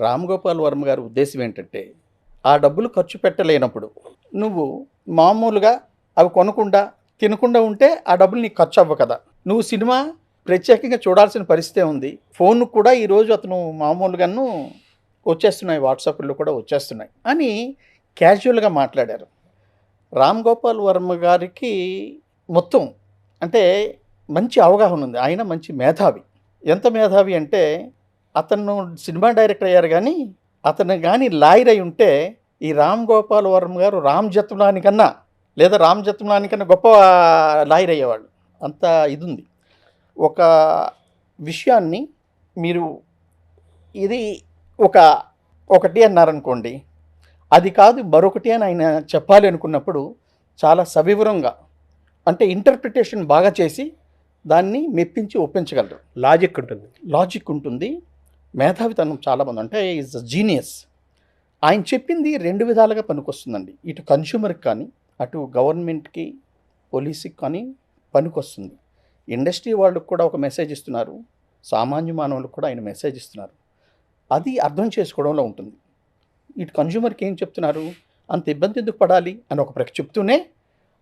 రామ్ గోపాల్ వర్మ గారి ఉద్దేశం ఏంటంటే ఆ డబ్బులు ఖర్చు పెట్టలేనప్పుడు నువ్వు మామూలుగా అవి కొనకుండా తినకుండా ఉంటే ఆ డబ్బులు నీకు ఖర్చు అవ్వ కదా. నువ్వు సినిమా ప్రత్యేకంగా చూడాల్సిన పరిస్థితి ఉంది. ఫోన్ కూడా ఈరోజు అతను మామూలుగాను వచ్చేస్తున్నాయి వాట్సాప్లో కూడా వచ్చేస్తున్నాయి అని క్యాజువల్గా మాట్లాడారు. రామ్ గోపాల్ వర్మ గారికి మొత్తం అంటే మంచి అవగాహన ఉంది. ఆయన మంచి మేధావి. ఎంత మేధావి అంటే అతను సినిమా డైరెక్టర్ అయ్యారు కానీ అతను కానీ లాయర్ అయి ఉంటే ఈ రామ్ గోపాల్ వర్మ గారు రామ్ జత్మలాని కన్నా లేదా రామ్ జత్మలాని కన్నా గొప్ప లాయర్ అయ్యేవాళ్ళు. అంత ఇది ఉంది ఒక విషయాన్ని మీరు ఇది ఒక ఒకటి అన్నారనుకోండి అది కాదు మరొకటి అని ఆయన చెప్పాలి అనుకున్నప్పుడు చాలా సవివరంగా అంటే ఇంటర్ప్రిటేషన్ బాగా చేసి దాన్ని మెప్పించి ఒప్పించగలరు. లాజిక్ ఉంటుంది. లాజిక్ ఉంటుంది. మేధావితనం చాలామంది అంటే ఈజ్ జీనియస్ ఆయన చెప్పింది రెండు విధాలుగా పనికొస్తుందండి. ఇటు కన్స్యూమర్కి కానీ అటు గవర్నమెంట్కి పోలీసుకి కానీ పనికొస్తుంది. ఇండస్ట్రీ వాళ్ళకు కూడా ఒక మెసేజ్ ఇస్తున్నారు. సామాన్య మానవులకు కూడా ఆయన మెసేజ్ ఇస్తున్నారు. అది అర్థం చేసుకోవడంలో ఉంటుంది. ఇటు కన్స్యూమర్కి ఏం చెప్తున్నారు? అంత ఇబ్బంది ఎందుకు పడాలి? అని ఒక ప్రక్క చెప్తూనే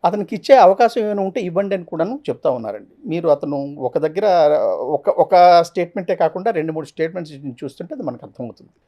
అతనికి ఇచ్చే అవకాశం ఏమైనా ఉంటే ఇవ్వండి అని కూడాను చెప్తా ఉన్నారండి. మీరు అతను ఒక దగ్గర ఒక ఒక స్టేట్మెంటే కాకుండా రెండు మూడు స్టేట్మెంట్స్ చూస్తుంటే అది మనకు అర్థమవుతుంది.